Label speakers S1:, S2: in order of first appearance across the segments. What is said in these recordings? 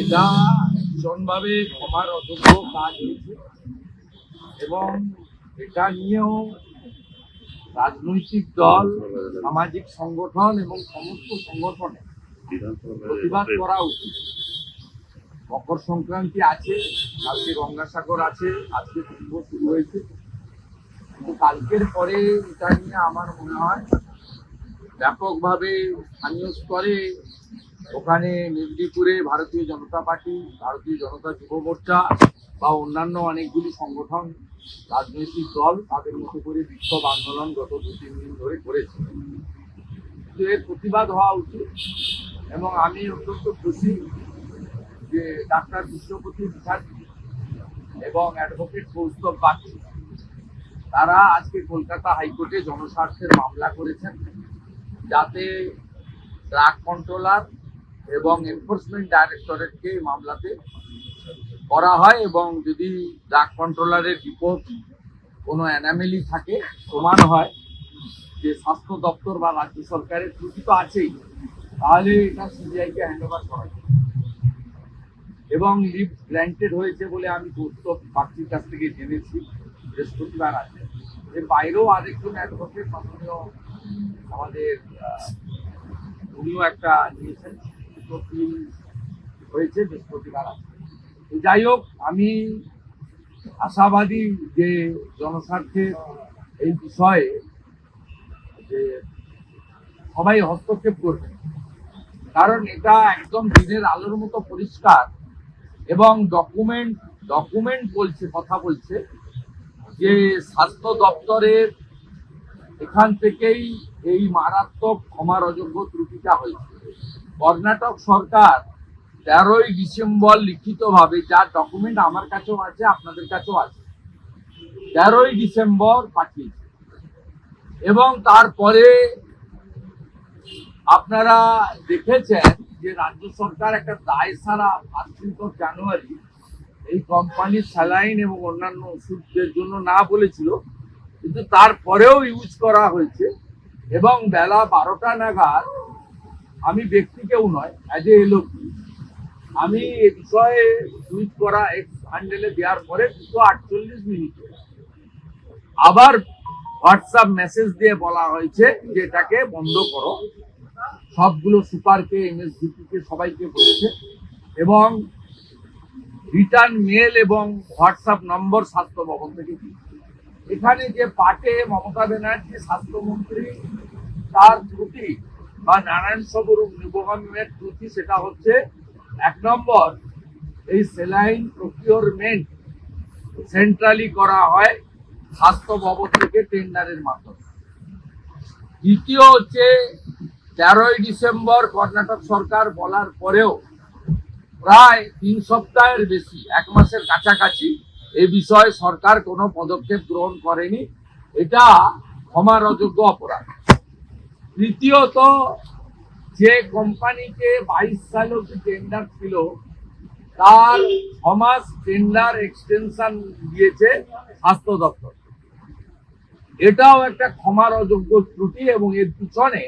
S1: এটা ভীষণভাবে ক্ষমার অযোগ্য কাজ হয়েছে। এবং এটা নিয়েও রাজনৈতিক দল, সামাজিক সংগঠন এবং সমস্ত সংগঠনে প্রতিবাদ করা উচিত। মকর সংক্রান্তি আছে, কালকে গঙ্গাসাগর আছে, আজকে কুম্ভ শুরু হয়েছে। কিন্তু কালকের পরে এটা নিয়ে আমার মনে হয় ব্যাপকভাবে স্থানীয় স্তরে ওখানে মেদিনীপুরে ভারতীয় জনতা পার্টি, ভারতীয় জনতা যুব মোর্চা বা অন্যান্য অনেকগুলি সংগঠন, রাজনৈতিক দল তাদের মতো করে বিক্ষোভ আন্দোলন গত দু, তিন দিন ধরে করেছে। কিন্তু এর প্রতিবাদ হওয়া উচিত এবং আমি অত্যন্ত খুশি যে ডাক্তার বিশ্বপতি মুখার্জি এবং অ্যাডভোকেট কৌস্তব বাকি, তারা আজকে কলকাতা হাইকোর্টে জনস্বার্থের মামলা করেছেন যাতে ড্রাগ কন্ট্রোলার এবং এনফোর্সমেন্ট ডাইরেক্টরেটকে মামলাতে করা হয় এবং যদি ড্রাগ কন্ট্রোলারের রিপোর্ট কোনো অ্যানামেলি থাকে, প্রমাণ হয় যে স্বাস্থ্য দপ্তর বা রাজ্য সরকারের ত্রুটি তো আছেই, তাহলে এটা সিবিআইকে হ্যান্ড ওভার করা যায়। এবং লিভ গ্র্যান্টেড হয়েছে বলে আমি দোস্ত বাক্তির কাছ থেকে জেনেছি, বৃহস্পতিবার আছে। এর বাইরেও আরেকজন অ্যাডভোকেট মাননীয় আমাদের উনিও একটা নিয়েছেন দুটো হয়েছে, বৃহস্পতিবার যাই হোক, আমি আশাবাদী যে জনস্বার্থের এই বিষয়ে যে সবাই হস্তক্ষেপ করবে, কারণ এটা একদম দিনের আলোর মতো পরিষ্কার এবং ডকুমেন্ট ডকুমেন্ট বলছে, কথা বলছে যে স্বাস্থ্য দপ্তরের এখান থেকেই এই মারাত্মক ক্ষমার অযোগ্য ত্রুটিটা হয়েছে। কর্ণাটক সরকার তেরোই ডিসেম্বর লিখিতভাবে যা ডকুমেন্ট আমার কাছেও আছে, আপনাদের কাছেও আছে। তেরোই ডিসেম্বর পাঠিয়েছে। এবং তারপরে আপনারা দেখেছেন যে রাজ্য সরকার একটা দায় সারা ফার্স্ট জানুয়ারি এই কোম্পানির স্যালাইন এবং অন্যান্য ওষুধের জন্য না বলেছিল, কিন্তু তারপরেও ইউজ করা হয়েছে। এবং বেলা বারোটা নাগাদ আমি ব্যক্তি কেউ নয় অ্যাজ এ এলোপি আমি এ বিষয়ে টুইট করা এক্স হ্যান্ডেলে দেওয়ার পরে দুশো আটচল্লিশ মিনিটে আবার হোয়াটসঅ্যাপ মেসেজ দিয়ে বলা হয়েছে যে এটাকে বন্ধ করো সবগুলো সুপারকে এমএসডিপিকে সবাইকে বলেছে এবং রিটার্ন মেল এবং হোয়াটসঅ্যাপ নম্বর স্বাস্থ্য ভবন থেকে দিয়েছে। এখানে যে পাটে মমতা ব্যানার্জি, স্বাস্থ্যমন্ত্রী, তার ত্রুটি বা নারায়ণ সবরূপ নিবহামের ত্রুটি সেটা হচ্ছে, এক নম্বর, এই সেলাইন প্রকিওরমেন্ট সেন্ট্রালি করা হয় স্বাস্থ্য ভবন থেকে টেন্ডারের মাধ্যমে। দ্বিতীয় হচ্ছে, তেরোই ডিসেম্বর কর্ণাটক সরকার বলার পরেও প্রায় তিন সপ্তাহের বেশি, এক মাসের কাছাকাছি এ বিষয়ে সরকার কোনো পদক্ষেপ গ্রহণ করেনি। এটা ক্ষমার অযোগ্য অপরাধ। তৃতীয়ত যে কোম্পানিকে বাইশ সালে যে টেন্ডার ছিল, তার ছমাস টেন্ডার এক্সটেনশন দিয়েছে স্বাস্থ্য দপ্তর। এটাও একটা ক্ষমার অযোগ্য ত্রুটি এবং এর পিছনে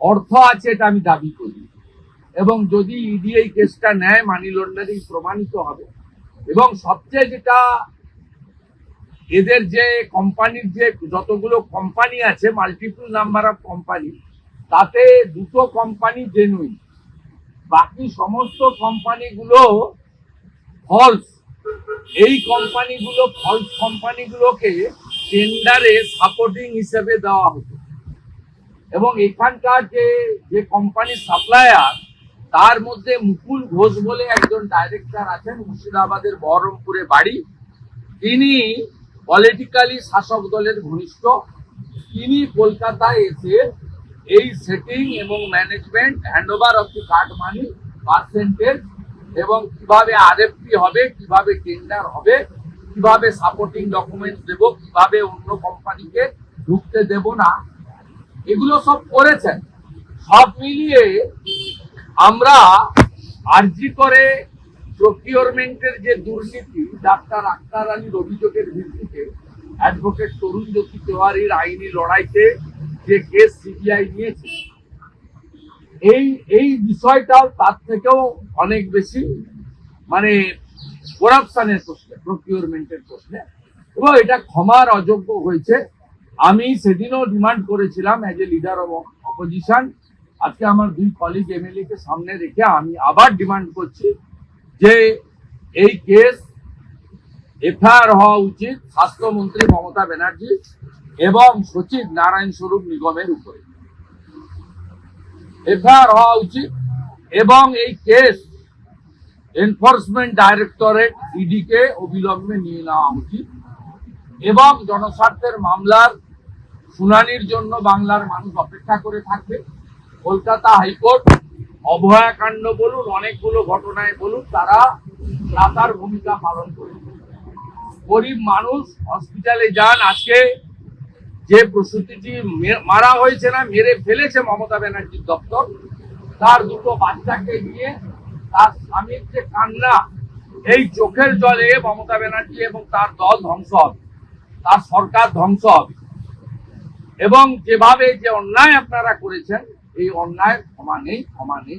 S1: অর্থ আছে এটা আমি দাবি করি। এবং যদি ইডি এই কেসটা নেয় মানি লন্ডারিং প্রমাণিত হবে। এবং সবচেয়ে যেটা এদের যে কোম্পানির যে যতগুলো কোম্পানি আছে মাল্টিপল নাম্বার অফ কোম্পানি তাতে দুটো কোম্পানি জেনুইন বাকি সমস্ত কোম্পানিগুলো ফলস এই কোম্পানিগুলো ফলস কোম্পানিগুলোকে টেন্ডারে সাপোর্টিং হিসেবে দেওয়া হতো। এবং এখানকার যে যে কোম্পানির সাপ্লায়ার তার মধ্যে মুকুল ঘোষ বলে একজন ডাইরেক্টর আছেন, মুর্শিদাবাদের বহরমপুরে বাড়ি। তিনি পলিটিক্যালি শাসক দলের ঘনিষ্ঠ। তিনি কলকাতায় এসে এই সেটিং এবং management handover of the card money percentage এবং কীভাবে আরএফপি হবে, কীভাবে টেন্ডার হবে, কীভাবে সাপোর্টিং ডকুমেন্টস দেব, কীভাবে অন্য কোম্পানিকে ঢুকতে দেব না, এগুলো সব করেছেন। সব মিলিয়ে আমরা আর্জি করে প্রকিওরমেন্টের যে দুর্নীতি, ডাক্তার আক্তার আলীর অভিযোগের ভিত্তিতে অ্যাডভোকেট তরুণ জ্যোতি তেওয়ারির আইনি লড়াইতে যে কেস সিবিআই নিয়েছে, এই এই বিষয়টা তার থেকেও অনেক বেশি মানে করাপশনের প্রশ্নে প্রকিউরমেন্টের প্রশ্নে। এবং এটা ক্ষমার অযোগ্য হয়েছে। আমি সেদিনও ডিমান্ড করেছিলাম as a leader of opposition আজকে আমার দুই কলিগ এমএলএ কে সামনে রেখে আমি আবার ডিমান্ড করছি যে এই কেস এফআইআর হওয়া উচিত স্বাস্থ্যমন্ত্রী মমতা ব্যানার্জি এবং সচিব নারায়ণ স্বরূপ নিগমের উপরে। এফআইআর হওয়া উচিত এবং এই কেস এনফোর্সমেন্ট ডাইরেক্টরেট ইডি কে অবিলম্বে নিয়ে নেওয়া উচিত এবং জনস্বার্থের মামলার শুনানির জন্য বাংলার মানুষ অপেক্ষা করে থাকবে। কলকাতা হাইকোর্ট, অভয়াকাণ্ড বলুন, অনেকগুলো ঘটনায় বলুন, তারা রাতার ভূমিকা পালন করে গরিব মানুষ হসপিটালে যান, আজকে যে প্রসূতিটি মারা হয়েছে না, মেরে ফেলেছে মমতা ব্যানার্জির দপ্তর, তার দুটো বাচ্চাকে নিয়ে তার স্বামীর যে কান্না, এই চোখের জলে মমতা ব্যানার্জি এবং তার দল ধ্বংস হবে, তার সরকার ধ্বংস হবে। এবং যেভাবে যে অন্যায় আপনারা করেছেন এই অন্যায় ক্ষমা নেই ক্ষমা নেই।